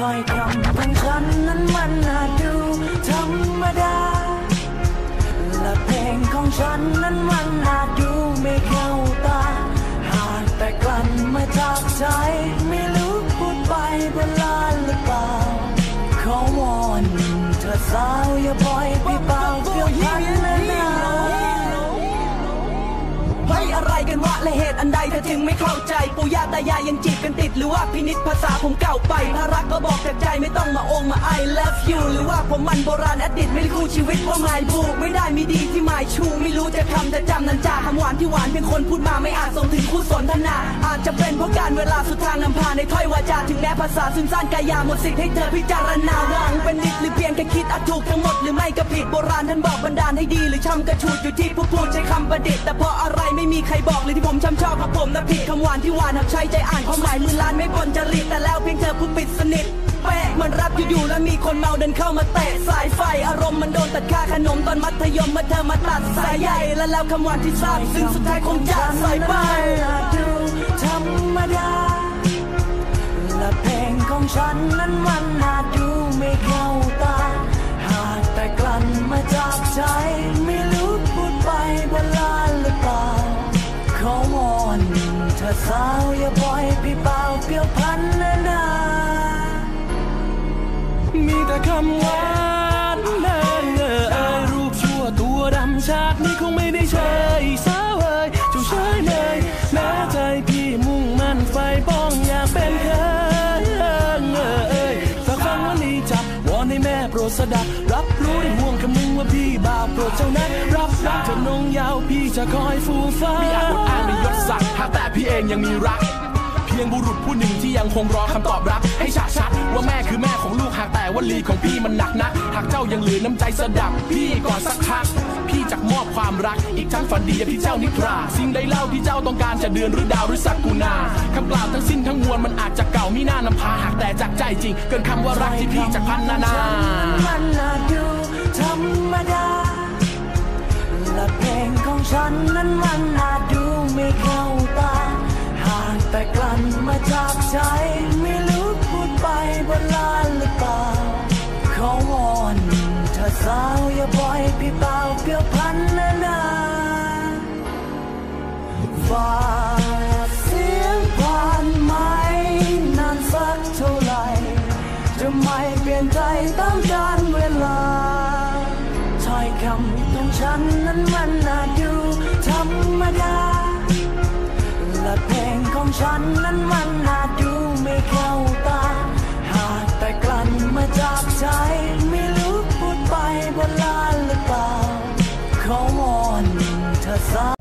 ถ้อยคำของฉันนั้นมันอาจดูธรรมดา และเพลงของฉันนั้นมันอาจดูไม่เข้าตา หากแต่กลั่นมาจากใจไม่รู้พูดไปบนลานหรือเปล่า ขอวอนเธอสาวอย่าปล่อยพี่เจึงไม่เข้าใจปู่ย่าตายายยังจีบกันติด หรือว่าพินิษภาษาผมเก่าไปถ้ารักก็บอกจากใจไม่ต้องมาองมา I love you หรือว่าผมมันโบราณอดีตไม่ได้คู่ชีวิตว่าหมายผูกไม่ได้มีดีที่หมายชู ไม่รู้จะคำแต่จำนันจาคำหวานที่หวานเพียงคนพูดมาไม่อาจส่งถึงคู่สนทนา อาจจะเป็นเพราะการเวลาสุดทางนำพาในถ้อยวาจาถึงแม้ภาษาซึมซ่านกายาหมดสิทธิ์ให้เธอพิจารณาหวังเป็นนิดหรือเพียงแค่คิดอาจถูกทั้งหมดหรือไม่ก็ผิดโบราณท่านบอกบันดาลให้ดี ช่ำกระชูดอยู่ที่ผู้พูดใช้คำประดิษฐ์แต่พราะอะไรไม่มีใครบอกเลยที่ผมช้ำชอบกับผมนะผิดคำหวานที่หวานหักใช้ใจอ่านความหมายมือล้านไม่บนจริตแต่แล้วเพียงเธอผู้ปิดสนิทเป๊ะมันรับอยู่ๆแล้วมีคนเมาเดินเข้ามาเตะสายไฟอารมณ์มันโดนตัดค่าขนมตอนมัธยมเมื่อเธอมาตัดสายใยและแล้วคำหวานที่ทราบซึ่งสุดท้ายคงจะใส่ไปดูธรรมดาและเพลงของฉันนั้นมันอา อย่าปล่อยพี่เปล่าเปลี่ยวพันนานามีแต่คำหวานเอ่ยเอ่ยเอรูปชั่วตัวดำชาตินี้คงไม่ได้เชยสาวเอ่ยเจ้าเชยเลยแม้ใจพี่มุ่งมั่นไฟป้องอยากเป็นเคยเอ่ยเอ่ยฝากฟังวันนี้จับวอนให้แม่โปรดสดับ เจ้านั้นรับรักเธอนงยาวพี่จะคอยฟูฟ้ามีอาจอดอ้างในยศศักดิ์หากแต่พี่เองยังมีรัก เพียงบุรุษผู้หนึ่งที่ยังคงรอคำตอบรับ ให้ฉะชัดว่าแม่คือแม่ของลูกหากแต่วลีของพี่มันหนักนักหากเจ้ายังเหลือน้ำใจสดับ พี่ก่อนสักพักพี่จักมอบความรัก อีกทั้งฝันดีที่เจ้านิทราสิ่งใดเล่าที่เจ้าต้องการจะเดือนหรือดาวหรือสักกุณาคำกล่าวทั้งสิ้นทั้งมวลมันอาจจะเก่ามิน่านำพาหากแต่จากใจจริง เกินคำว่ารักที่พี่จะพันนานามันอาจดูธรรมดา ฉันนั้นมันอาจดูไม่เข้าตา หากแต่กลั่นมาจากใจ ไม่รู้พูดไปบนลานหรือเปล่า ขอวอนเธอสาวอย่าปล่อยพี่เปล่าเปลี่ยวพันนานาฝากเสียงผ่านไหมนานสักเท่าไหร่จะไม่เปลี่ยนใจตามกาลเวลาถ้อยคำของฉันนั้นมันอา ดา และเพลงของฉันนั้นมันอาจดูไม่เข้าตา หากแต่กลั่นมาจากใจ ไม่รู้พูดไปบนลานหรือเปล่า ขอวอนเธอสา